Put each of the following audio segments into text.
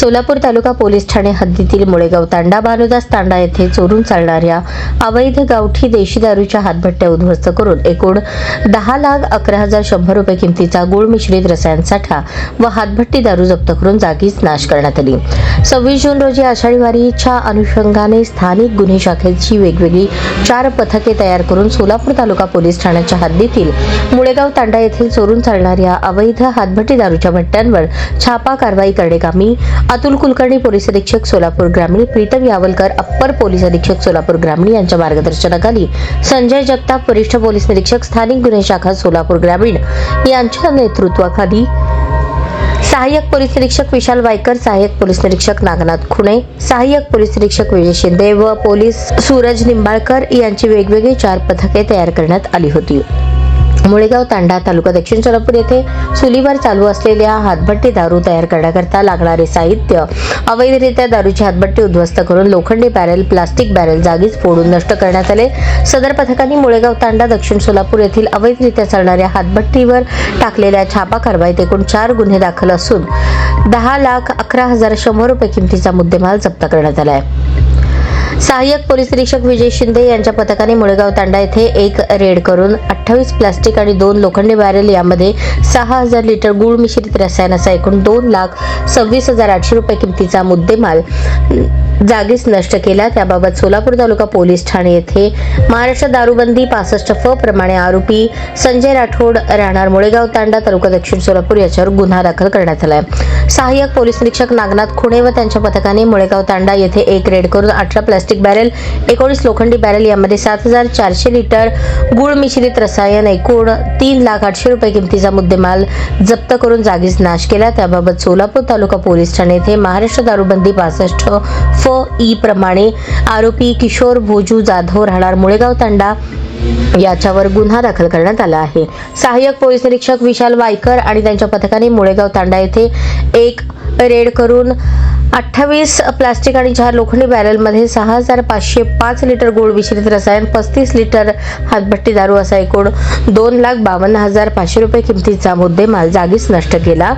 सोलापूर तालुका police Thane हद्दीतील मुळेगाव तांडा भानुदास तांडा येथे चोरून चालणाऱ्या अवैध गावठी देशी दारूच्या हातभट्ट्या उद्ध्वस्त करून एकूण दहा लाख अकरा हजार शंभर रुपये किमतीचा गुळ मिश्रित रसायन साठा व हातभट्टी दारू जप्त करून जागीच नाश करण्यात आली. सव्वीस जून रोजी आषाढी वारीच्या अनुषंगाने स्थानिक गुन्हे शाखेची वेगवेगळी चार पथके तयार करून सोलापूर तालुका पोलीस ठाण्याच्या हद्दीतील मुळेगाव तांडा येथील चोरून चालणाऱ्या अवैध हातभट्टी दारूच्या भट्ट्यांवर छापा कारवाई करणे कामी अतुल कुलकर्णी पोलीस अधीक्षक सोलापूर ग्रामीण प्रीतम यावलकर अप्पर पोलीस अधीक्षक सोलापूर ग्रामीण यांच्या मार्गदर्शनाखाली संजय जगताप वरिष्ठ पोलीस निरीक्षक स्थानिक गुन्हे शाखा सोलापूर ग्रामीण यांच्या नेतृत्वाखाली सहाय्यक पोलीस निरीक्षक विशाल वायकर सहाय्यक पोलीस निरीक्षक नागनाथ खुणे सहाय्यक पोलीस निरीक्षक विजय शिंदे व पोलीस सूरज निंबाळकर यांची वेगवेगळी चार पथके तयार करण्यात आली होती. मुळेगाव तांडा तालुका दक्षिण सोलापूर येथे चुलीवर चालू असलेल्या हातभट्टी दारू तयार करण्याकरता लागणारे साहित्य अवैधरित्या दारूची हातभट्टी उद्ध्वस्त करून लोखंडी बॅरेल प्लास्टिक बॅरेल जागीच फोडून नष्ट करण्यात आले. सदर पथकांनी मुळेगाव तांडा दक्षिण सोलापूर येथील अवैधरित्या चालणाऱ्या हातभट्टीवर टाकलेल्या छापा कारवाईत एकूण चार गुन्हे दाखल असून दहा लाख अकरा हजार शंभर रुपये किमतीचा मुद्देमाल जप्त करण्यात आला आहे. सहाय्यक पोलीस निरीक्षक विजय शिंदे यांच्या पथकाने मुळेगाव तांडा येथे एक रेड करून अठ्ठावीस प्लास्टिक आणि दोन लोखंडी बॅरेल यामध्ये सहा हजार लिटर गुळ मिश्रित रसायन असा एकूण दोन लाख सव्वीस हजार आठशे रुपये किमतीचा मुद्देमाल जागीच नष्ट केला. त्याबाबत सोलापूर तालुका पोलीस ठाणे येथे महाराष्ट्र दारूबंदी पासष्ट फ प्रमाणे आरोपी संजय राठोड राहणार मुळेगाव तांडा तालुका दक्षिण सोलापूर याच्यावर गुन्हा दाखल करण्यात आला आहे सहाय्यक पोलीस निरीक्षक नागनाथ खुणे व त्यांच्या पथकाने मुळेगाव तांडा येथे एक रेड करून अठरा प्लास्टिक बॅरेल एकोणीस लोखंडी बॅरेल यामध्ये सात हजार चारशे लिटर गुळ मिश्रित रसायन एकूण तीन लाख आठशे रुपये किमतीचा मुद्देमाल जप्त करून जागीच नाश केला. त्याबाबत सोलापूर तालुका पोलीस ठाणे येथे महाराष्ट्र दारूबंदी पासष्ट फ ई प्रमाणे आरोपी किशोर भोजू जाधव राहणार मुळेगाव तांडा याच्यावर गुन्हा दाखल करण्यात आला आहे. सहाय्यक पोलीस निरीक्षक विशाल वायकर आणि त्यांच्या पथकाने मुळेगाव तांडा येथे एक रेड करून अठ्ठावीस प्लास्टिक आणि चार लोखंडी बॅरलमध्ये सहा हजार पाचशे पाच लिटर गोड मिश्रित रसायन पस्तीस लिटर हातभट्टी दारू असा एकूण दोन लाख बावन्न हजार पाचशे रुपये किमतीचा मुद्देमाल जागीच नष्ट केला.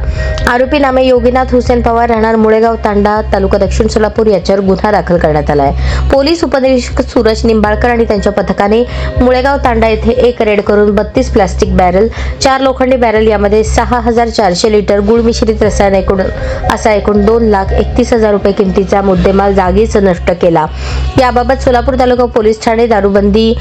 आरोपी नामे योगीनाथ हुसेन पवार राहणार मुळेगाव तांडा तालुका दक्षिण सोलापूर याच्यावर गुन्हा दाखल करण्यात आला आहे पोलीस उपनिरीक्षक सूरज निंबाळकर आणि त्यांच्या पथकाने मुळेगाव तांडा येथे एक रेड करून बत्तीस प्लास्टिक बॅरल चार लोखंडी बॅरल यामध्ये सहा हजार चारशे लिटर गुळ मिश्रित रसायन एकूण असा एकूण दोन लाख एकतीस हजार रुपये किमतीचा मुद्देमाल जागीच नष्ट केला. याबाबत सोलापूर तालुका पोलीस ठाणे दारूबंदी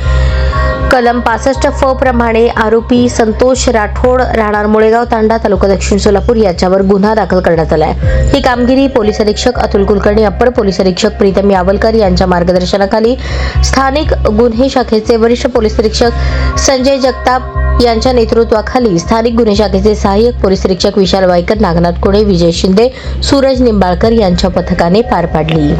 कलम पासष्ट फ प्रमाणे आरोपी संतोष राठोड राहणार मुळेगाव तांडा तालुका दक्षिण सोलापूर याच्यावर गुन्हा दाखल करण्यात आला आहे ही कामगिरी पोलीस अधीक्षक अतुल कुलकर्णी अप्पर पोलीस अधीक्षक प्रीतम यावलकर यांच्या मार्गदर्शनाखाली स्थानिक गुन्हे शाखेचे वरिष्ठ पोलीस निरीक्षक संजय जगताप यांच्या नेतृत्वाखाली स्थानिक गुन्हे शाखेचे सहाय्यक पोलीस निरीक्षक विशाल वायकर नागनाथ कोणे विजय शिंदे सूरज निंबाळकर यांच्या पथकाने पार पाडली.